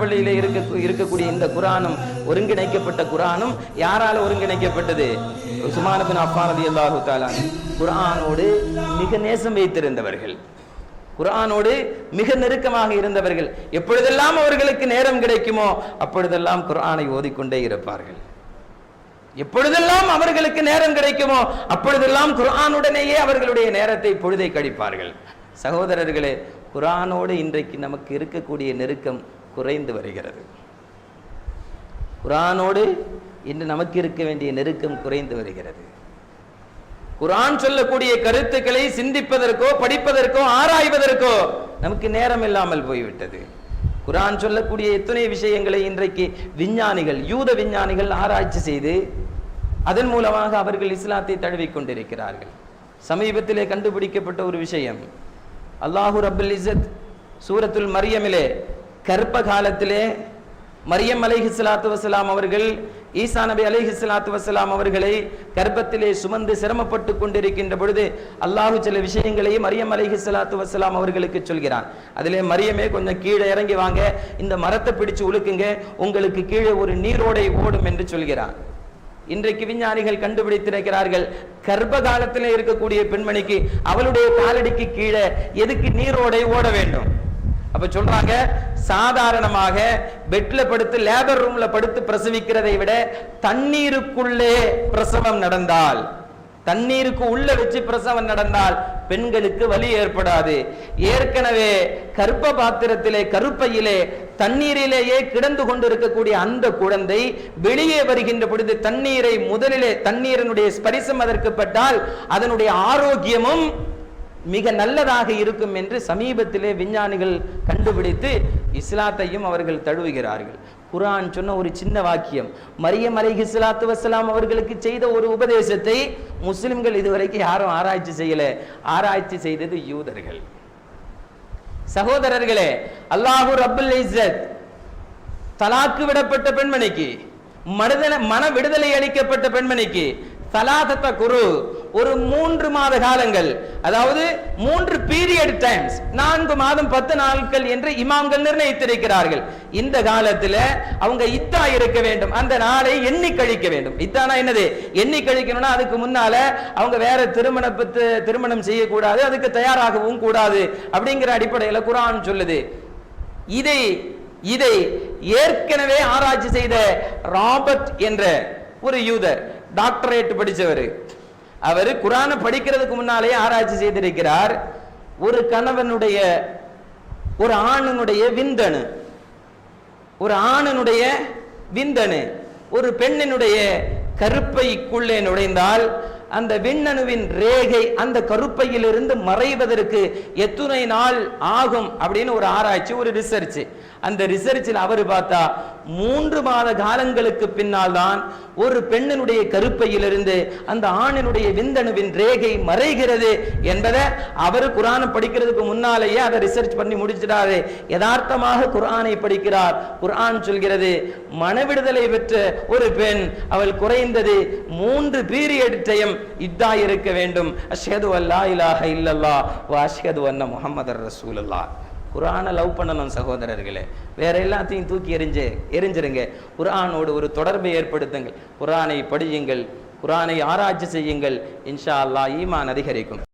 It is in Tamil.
பள்ளியில இருக்க இருக்கக்கூடிய இந்த குரானும் ஒருங்கிணைக்கப்பட்ட குரானும் யாரால ஒருங்கிணைக்கப்பட்டது? சுமானபின் அஃபான் ரதி அல்லாஹு தாலான் குரானோடு மிக நேசம் வைத்திருந்தவர்கள். குரானோடு மிக நெருக்கமாக இருந்தவர்கள். எப்பொழுதெல்லாம் அவர்களுக்கு நேரம் கிடைக்குமோ அப்பொழுதெல்லாம் குரானை ஓதிக்கொண்டே இருப்பார்கள். எப்பொழுதெல்லாம் அவர்களுக்கு நேரம் கிடைக்குமோ அப்பொழுதெல்லாம் குரானுடனேயே அவர்களுடைய நேரத்தை பொழுதை கழிப்பார்கள். சகோதரர்களே குரானோடு இன்றைக்கு நமக்கு இருக்கக்கூடிய நெருக்கம் குறைந்து வருகிறது. குரானோடு இன்று நமக்கு இருக்க வேண்டிய நெருக்கம் குறைந்து வருகிறது. குரான் சொல்லக்கூடிய கருத்துக்களை சிந்திப்பதற்கோ படிப்பதற்கோ ஆராய்வதற்கோ நமக்கு நேரம் இல்லாமல் போய்விட்டது. குரான் சொல்லக்கூடிய எத்தனை விஷயங்களை இன்றைக்கு விஞ்ஞானிகள் யூத விஞ்ஞானிகள் ஆராய்ச்சி செய்து அதன் மூலமாக அவர்கள் இஸ்லாத்தை தழுவிக்கொண்டிருக்கிறார்கள் சமீபத்திலே கண்டுபிடிக்கப்பட்ட ஒரு விஷயம். அல்லாஹு ரபுல் இசத் சூரத்துல் மரியமிலே கர்ப்ப காலத்திலே மரியம் அலைஹி சலாத்து வசலாம் அவர்கள் ஈசா நபி அலைஹி சலாத்து வசலாம் அவர்களை கர்ப்பத்திலே சுமந்து சிரமப்பட்டு கொண்டிருக்கின்ற பொழுது அல்லாஹு சில விஷயங்களையும் மரியம் அலைஹி சலாத்து வசலாம் அவர்களுக்கு சொல்கிறான். அதிலே மரியமே கொஞ்சம் கீழே இறங்கி வாங்க இந்த மரத்தை பிடிச்சு உழுக்குங்க உங்களுக்கு கீழே ஒரு நீரோடை ஓடும் என்று சொல்கிறான். இன்றைக்கு விஞ்ஞானிகள் கண்டுபிடித்திருக்கிறார்கள் கர்ப்ப காலத்தில் இருக்கக்கூடிய பெண்மணிக்கு அவளுடைய காலடிக்கு கீழே எதுக்கு நீரோடை ஓட வேண்டும்? அப்ப சொல்றாங்க சாதாரணமாக பெட்ல படுத்து லேபர் ரூம்ல படுத்து பிரசவிக்கிறதை விட தண்ணீருக்குள்ளே பிரசவம் நடந்தால் தண்ணீருக்கு உள்ள வச்சு பிரசவம் நடந்தால் பெண்களுக்கு வலி ஏற்படாது. ஏற்கனவே கர்ப்ப பாத்திரத்திலே கருப்பையிலே தண்ணீரிலேயே கிடந்து கொண்டிருக்கக்கூடிய அந்த குழந்தை வெளியே வருகின்ற பொழுது தண்ணீரை முதலிலே தண்ணீரினுடைய ஸ்பரிசம் அதற்கு பட்டால் அதனுடைய ஆரோக்கியமும் மிக நல்லதாக இருக்கும் என்று சமீபத்திலே விஞ்ஞானிகள் கண்டுபிடித்து இஸ்லாத்தையும் அவர்கள் தழுவுகிறார்கள். குரான் சொன்ன ஒரு சின்ன வாக்கியம். மரியம் அலை இஸ்லாத்து வசலாம் அவர்களுக்கு செய்த ஒரு உபதேசத்தை முஸ்லிம்கள் இதுவரைக்கும் யாரும் ஆராய்ச்சி செய்யல. ஆராய்ச்சி செய்தது யூதர்கள். சகோதரர்களே அல்லாஹு ரப்புல் இஸ்ஸத் தலாக்கு விடப்பட்ட பெண்மணிக்கு மனிதன மன விடுதலை அளிக்கப்பட்ட பெண்மணிக்கு தலாதத்த குரு ஒரு மூன்று மாத காலங்கள். அதாவது மூன்று பீரியட் டைம்ஸ் நான்கு மாதம் பத்து நாட்கள் என்று இமாம்கள் நிர்ணயித்திருக்கிறார்கள். இந்த காலத்தில் அவங்க இத்தா இருக்க வேண்டும். அந்த நாளை எண்ணி கழிக்க வேண்டும். இத்தானா என்னது? எண்ணி கழிக்கணும்னா அதுக்கு முன்னால அவங்க வேற திருமணப்பத்து திருமணம் செய்யக்கூடாது அதுக்கு தயாராகவும் கூடாது அப்படிங்கிற அடிப்படையில் குரான் சொல்லுது. இதை இதை ஏற்கனவே ஆராய்ச்சி செய்த ராபர்ட் என்ற ஒரு யூதர் டாக்டரேட் படிச்சவர். அவர் குரானை படிக்கிறதுக்கு முன்னாலே ஆராய்ச்சி செய்திருக்கிறார். ஒரு கணவனுடைய ஒரு ஆணனுடைய விந்தணு. ஒரு ஆணனுடைய விந்தணு. ஒரு பெண்ணினுடைய கருப்பைக்குள்ளே நுழைந்தால் அந்த விண்ணணுவின் ரேகை அந்த கருப்பையிலிருந்து மறைவதற்கு எத்துணை நாள் ஆகும் அப்படின்னு ஒரு ஆராய்ச்சி ஒரு ரிசர்ச் அந்த ரிசர்ச்சில் அவர் பார்த்தா மூன்று மாத காலங்களுக்கு பின்னால் தான் ஒரு பெண்ணினுடைய கருப்பையிலிருந்து அந்த ஆணினுடைய விந்தணுவின் ரேகை மறைகிறது என்பதை அவர் குரானை படிக்கிறதுக்கு முன்னாலேயே அதை ரிசர்ச் பண்ணி முடிச்சிட்டாரு. யதார்த்தமாக குர்ஆனை படிக்கிறார். குர்ஆன் சொல்கிறது மனவிடுதலை பெற்ற ஒரு பெண் அவள் குறைந்தது மூன்று பீரியட் டைம் இதா இருக்க வேண்டும். அஷ்ஹது அல்லா இலாஹ இல்லல்லா வ அன்ன முகமது ரசூலல்லா குரானை லவ் பண்ணணும் சகோதரர்களே. வேற எல்லாத்தையும் தூக்கி எரிஞ்சு எரிஞ்சிருங்க குரானோடு ஒரு தொடர்பை ஏற்படுத்துங்கள். குரானை படியுங்கள். குரானை ஆராய்ச்சி செய்யுங்கள். இன்ஷா அல்லா ஈமான் அதிகரிக்கும்.